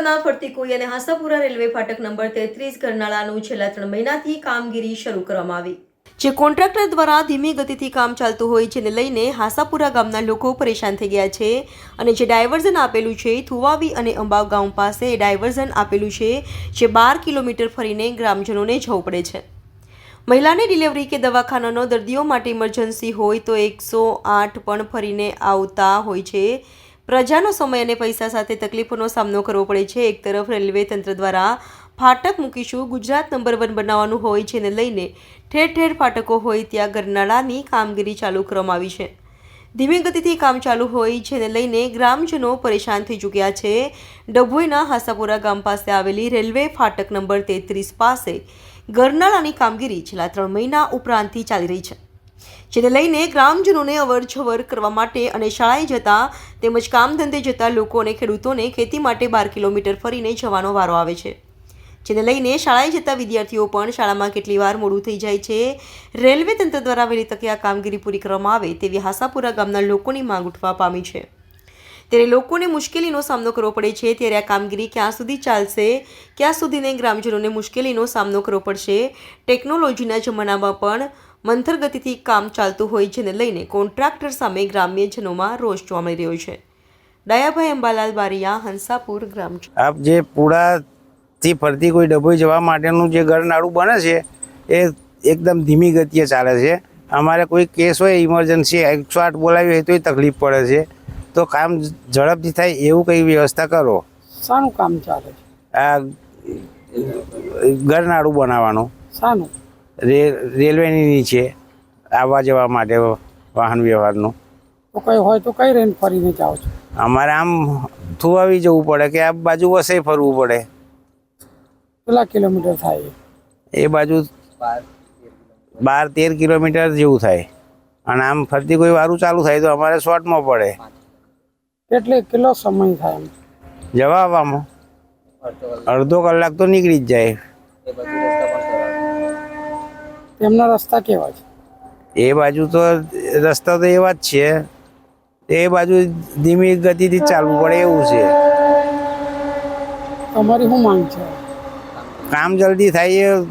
ફરતી કોઈ અને હાસાપુરા રેલવે ફાટક નંબર તેત્રીસ કરનાળાનું છેલ્લા ત્રણ મહિનાથી કામગીરી શરૂ કરવામાં આવી. જે કોન્ટ્રાક્ટર દ્વારા ધીમી ગતિથી કામ ચાલતું હોય જેને લઈને હાસાપુરા ગામના લોકો પરેશાન થઈ ગયા છે અને જે ડાયવર્ઝન આપેલું છે, થુવાવી અને અંબાવ ગામ પાસે ડાયવર્ઝન આપેલું છે, જે બાર કિલોમીટર ફરીને ગ્રામજનોને જવું પડે છે. મહિલાને ડિલિવરી કે દવાખાનાનો દર્દીઓ માટે ઇમરજન્સી હોય તો એકસો આઠ પણ ફરીને આવતા હોય છે. પ્રજાનો સમય અને પૈસા સાથે તકલીફોનો સામનો કરવો પડે છે. એક તરફ રેલવે તંત્ર દ્વારા ફાટક મૂકીશું ગુજરાત નંબર વન બનાવવાનું હોય છે ને લઈને ઠેર ઠેર ફાટકો હોય ત્યાં ગરનાળાની કામગીરી ચાલુ કરવામાં આવી છે. ધીમી ગતિથી કામ ચાલુ હોય જેને લઈને ગ્રામજનો પરેશાન થઈ ચૂક્યા છે. ડભોઈના હાસાપુરા ગામ પાસે આવેલી રેલવે ફાટક નંબર તેત્રીસ પાસે ગરનાળાની કામગીરી છેલ્લા ત્રણ મહિના ઉપરાંતથી ચાલી રહી છે. જેને લઈને ગ્રામજનોને અવરજવર કરવા માટે અને શાળાએ જતા તેમજ કામ ધંધે જતા લોકો અને ખેડૂતોને ખેતી માટે બાર કિલોમીટર ફરીને જવાનો વારો આવે છે. જેને લઈને શાળાએ જતા વિદ્યાર્થીઓ પણ શાળામાં કેટલી વાર મોડું થઈ જાય છે. રેલવે તંત્ર દ્વારા વહેલી તકે આ કામગીરી પૂરી કરવામાં આવે તેવી હાસાપુરા ગામના લોકોની માંગ ઉઠવા પામી છે. ત્યારે લોકોને મુશ્કેલીનો સામનો કરવો પડે છે ત્યારે આ કામગીરી ક્યાં સુધી ચાલશે, ક્યાં સુધીને ગ્રામજનોને મુશ્કેલીનો સામનો કરવો પડશે, ટેકનોલોજીના જમાનામાં પણ મંથર ગતિથી કામ ચાલતું હોય જેને લઈને કોન્ટ્રાક્ટર સામે ગ્રામ્યજનોમાં રોષ જોવા મળી રહ્યો છે. ડાયાભાઈ અંબાલાલ બારિયા હંસાપુર ગ્રામ આપ જે પુડાથી ફરતી કોઈ ડભોઈ જવા માટેનું જે ગરનાળું બને છે એ એકદમ ધીમી ગતિએ ચાલે છે. અમારે કોઈ કેસ હોય ઇમરજન્સી એકસો આઠ બોલાવી હોય તોય તકલીફ પડે છે. તો કામ ઝડપથી થાય એવું કંઈ વ્યવસ્થા કરો. શાનું કામ ચાલે છે? આ ગરનાળું બનાવવાનું. શાનું? રે રેલવેની નીચે આવવા જવા માટે વાહન વ્યવહારનું. તો કઈ હોય તો કઈ રેન ફરીને જાઓ છો? અમારે આમ થુવાવી જવું પડે કે આ બાજુ વસે ફરવું પડે. કેટલા કિલોમીટર થાય એ? બાજુ બાર તેર કિલોમીટર જેવું થાય. અને આમ ફરતી કોઈ વારું ચાલુ થાય તો અમારે શોર્ટમાં પડે. એટલે કેટલો સમય થાય જવા આવવામાં અડધો કલાક તો નીકળી જ જાય. તેમના રસ્તા કેવા છે? એ બાજુ તો રસ્તા તો એવા જ છે. એ બાજુ ધીમી ગતિથી ચાલવું પડે એવું છે. તમારી શું માંગ છે? કામ જલ્દી થાય એ